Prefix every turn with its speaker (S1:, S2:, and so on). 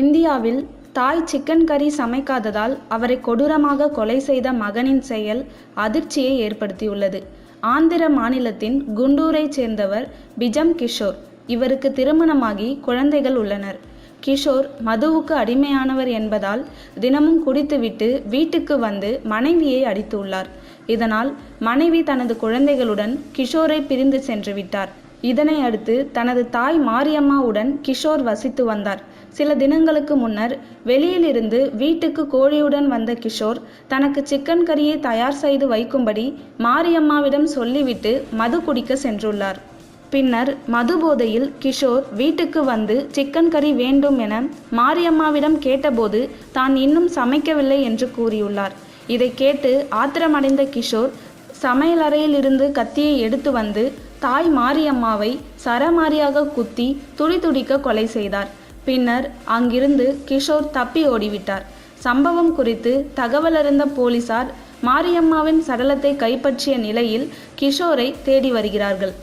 S1: இந்தியாவில் தாய் சிக்கன் கறி சமைக்காததால் அவரை கொடூரமாக கொலை செய்த மகனின் செயல் அதிர்ச்சியை ஏற்படுத்தியுள்ளது. ஆந்திர மாநிலத்தின் குண்டூரைச் சேர்ந்தவர் பிஜம் கிஷோர். இவருக்கு திருமணமாகி குழந்தைகள் உள்ளனர். கிஷோர் மதுவுக்கு அடிமையானவர் என்பதால் தினமும் குடித்துவிட்டு வீட்டுக்கு வந்து மனைவியை அடித்துள்ளார். இதனால் மனைவி தனது குழந்தைகளுடன் கிஷோரை பிரிந்து சென்று விட்டார். இதனை அடுத்து தனது தாய் மாரியம்மாவுடன் கிஷோர் வசித்து வந்தார். சில தினங்களுக்கு முன்னர் வெளியிலிருந்து வீட்டுக்கு கோழியுடன் வந்த கிஷோர் தனக்கு சிக்கன் கறியை தயார் செய்து வைக்கும்படி மாரியம்மாவிடம் சொல்லிவிட்டு மது குடிக்க சென்றுள்ளார். பின்னர் மது போதையில் கிஷோர் வீட்டுக்கு வந்து சிக்கன் கறி வேண்டும் என மாரியம்மாவிடம் கேட்டபோது தான் இன்னும் சமைக்கவில்லை என்று கூறியுள்ளார். இதை கேட்டு ஆத்திரமடைந்த கிஷோர் சமையலறையில் இருந்து கத்தியை எடுத்து வந்து தாய் மாரியம்மாவை சரமாரியாக குத்தி துடி துடிக்க கொலை செய்தார். பின்னர் அங்கிருந்து கிஷோர் தப்பி ஓடிவிட்டார். சம்பவம் குறித்து தகவல் அறிந்த போலீசார் மாரியம்மாவின் சடலத்தை கைப்பற்றிய நிலையில் கிஷோரை தேடி வருகிறார்கள்.